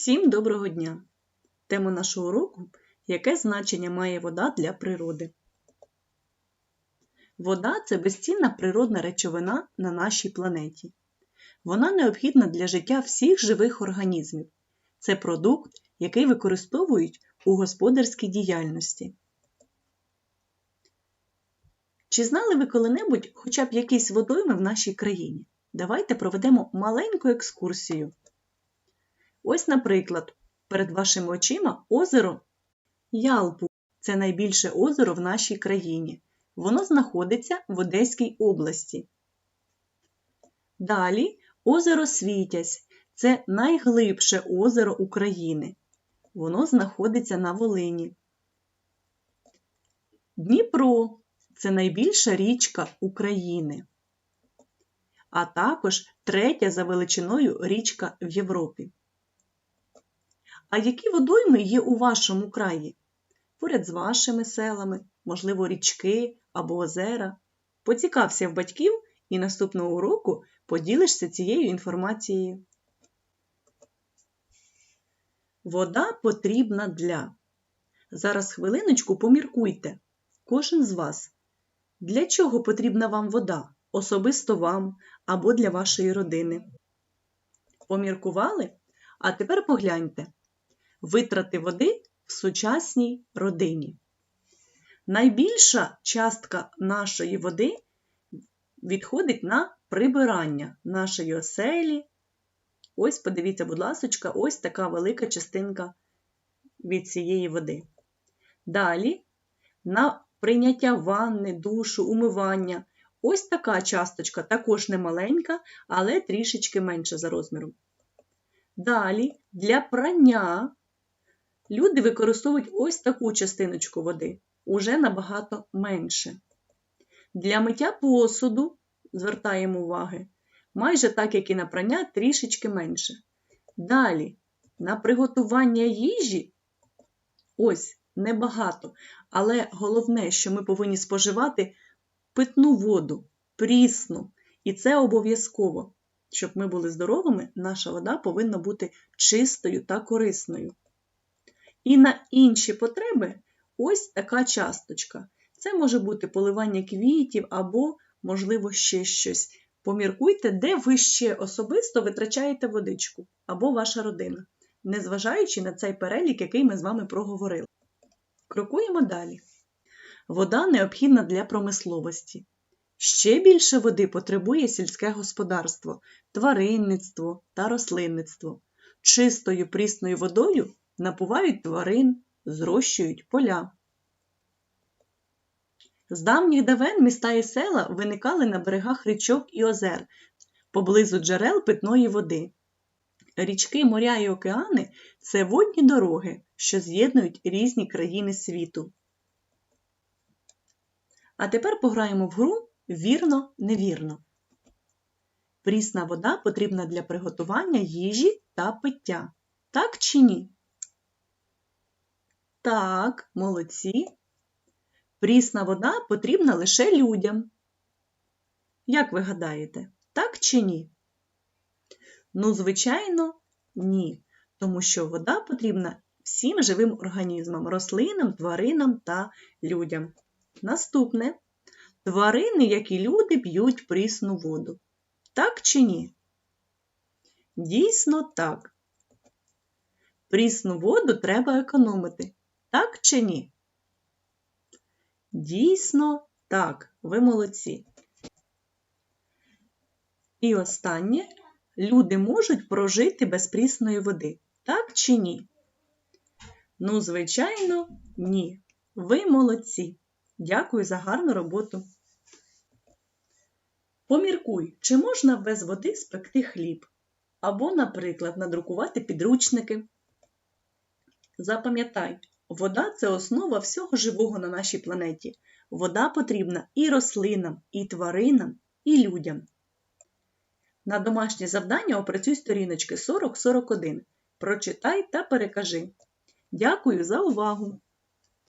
Всім доброго дня! Тема нашого уроку Яке значення має вода для природи? Вода це безцінна природна речовина на нашій планеті. Вона необхідна для життя всіх живих організмів. Це продукт, який використовують у господарській діяльності. Чи знали ви коли-небудь хоча б якісь водойми в нашій країні? Давайте проведемо маленьку екскурсію. Ось, наприклад, перед вашими очима озеро Ялпу. Це найбільше озеро в нашій країні. Воно знаходиться в Одеській області. Далі озеро Світязь. Це найглибше озеро України. Воно знаходиться на Волині. Дніпро це найбільша річка України. А також третя за величиною річка в Європі. А які водойми є у вашому краї? Поряд з вашими селами, можливо, річки або озера. Поцікався в батьків і наступного уроку поділишся цією інформацією. Вода потрібна для. Зараз хвилиночку поміркуйте. Кожен з вас. Для чого потрібна вам вода? Особисто вам або для вашої родини? Поміркували? А тепер погляньте витрати води в сучасній родині. Найбільша частка нашої води відходить на прибирання нашої оселі. Ось, подивіться, будь ласка, ось така велика частинка від цієї води. Далі на прийняття ванни, душу, умивання. Ось така часточка, також не маленька, але трішечки менша за розміром. Далі для прання люди використовують ось таку частиночку води, уже набагато менше. Для миття посуду, звертаємо уваги, майже так, як і на прання, трішечки менше. Далі, на приготування їжі ось небагато. Але головне, що ми повинні споживати питну воду, прісну. І це обов'язково. Щоб ми були здоровими, наша вода повинна бути чистою та корисною. І на інші потреби ось така часточка. Це може бути поливання квітів або, можливо, ще щось. Поміркуйте, де ви ще особисто витрачаєте водичку або ваша родина, незважаючи на цей перелік, який ми з вами проговорили. Крокуємо далі. Вода необхідна для промисловості. Ще більше води потребує сільське господарство, тваринництво та рослинництво. Чистою прісною водою напувають тварин, зрощують поля. З давніх давен міста і села виникали на берегах річок і озер поблизу джерел питної води. Річки, моря і океани це водні дороги, що з'єднують різні країни світу. А тепер пограємо в гру вірно, невірно. Прісна вода потрібна для приготування їжі та пиття. Так чи ні? Так, молодці. Прісна вода потрібна лише людям. Як ви гадаєте, так чи ні? Ну, звичайно, ні. Тому що вода потрібна всім живим організмам, рослинам, тваринам та людям. Наступне. Тварини, як і люди, п'ють прісну воду. Так чи ні? Дійсно так. Прісну воду треба економити. Так чи ні? Дійсно так, ви молодці. І останнє люди можуть прожити без прісної води. Так чи ні? Ну, звичайно, ні. Ви молодці. Дякую за гарну роботу. Поміркуй, чи можна без води спекти хліб? Або, наприклад, надрукувати підручники. Запам'ятай, вода це основа всього живого на нашій планеті. Вода потрібна і рослинам, і тваринам, і людям. На домашнє завдання опрацюй сторіночки 40-41. Прочитай та перекажи. Дякую за увагу!